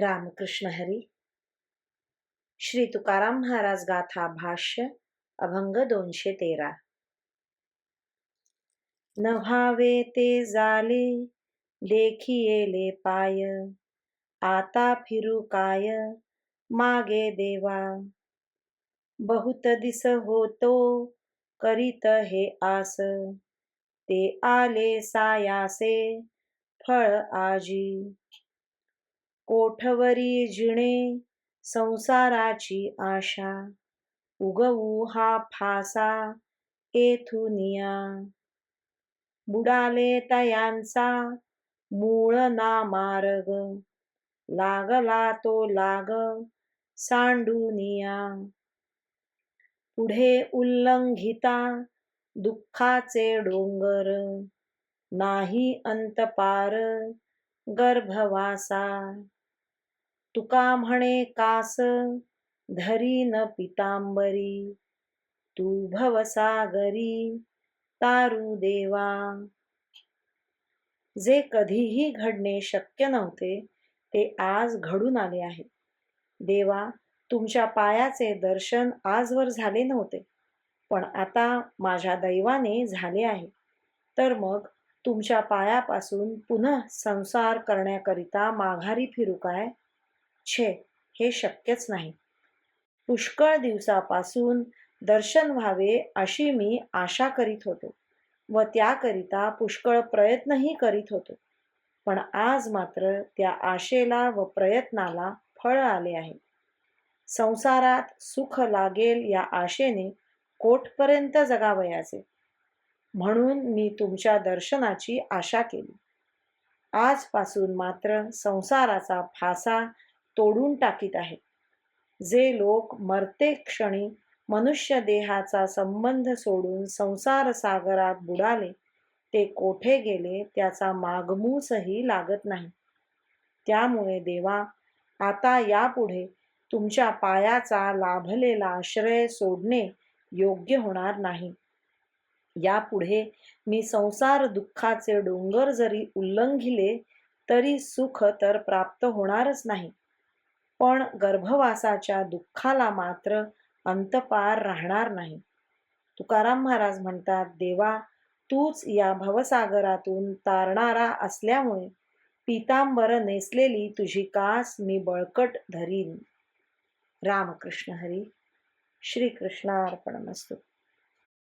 रामकृष्ण हरी। श्री तुकाराम महाराज गाथा भाष्य अभंग दोनशे तेरा। न व्हावे ते जाले देखियेले पाय। आता फिरू काय? मागे देवा। बहुत दिस होतो करीत हे आस। ते आले सायासे फळ आजी। कोठवरी जिणे संसाराची आशा. उगवू हा फासा येथुनिया बुडाले तयांचा मूळ ना मार्ग लागला तो लाग सांडूनिया पुढे उल्लंघिता दुःखाचे डोंगर. नाही अंतपार गर्भवासा. तुका म्हणे कास धरी न पितांबरी. तू भवसागरी तारू देवा. जे कधीही घडणे शक्य नव्हते ते आज घडून आले आहे. देवा तुमच्या पायाचे दर्शन आजवर झाले नव्हते पण आता माझ्या दैवाने झाले आहे. तर मग तुमच्या पायापासून पुन्हा संसार करण्याकरिता माघारी फिरू काय? छे हे शक्यच नाही. पुष्कळ दिवसापासून दर्शन व्हावे अशी मी आशा करीत होतो व त्याकरिता पुष्कळ प्रयत्नही करीत होतो. पण आज मात्र त्या आशेला व प्रयत्नाला फळ आले आहे. संसारात सुख लागेल या आशेने कोठपर्यंत जगावयाचे. म्हणून मी तुमच्या दर्शनाची आशा केली. आजपासून मात्र संसाराचा फासा तोडून टाकीत आहे जे लोक मरते क्षणी मनुष्य देहाचा संबंध सोडून संसार सागरात बुडाले ते कोठे गेले त्याचा मागमूसही लागत नाही. त्यामुळे देवा आता यापुढे तुमच्या पायाचा लाभलेला आश्रय सोडणे योग्य होणार नाही. यापुढे मी संसार दुःखाचे डोंगर जरी उल्लंघिले तरी सुख तर प्राप्त होणारच नाही. पण गर्भवासाच्या दुःखाला मात्र अंतपार राहणार नाही. तुकाराम महाराज म्हणतात देवा तूच या भवसागरातून तारणारा असल्यामुळे पितांबर नेसलेली तुझी कास मी बळकट धरीन. रामकृष्ण हरी श्रीकृष्णार्पणमस्तू.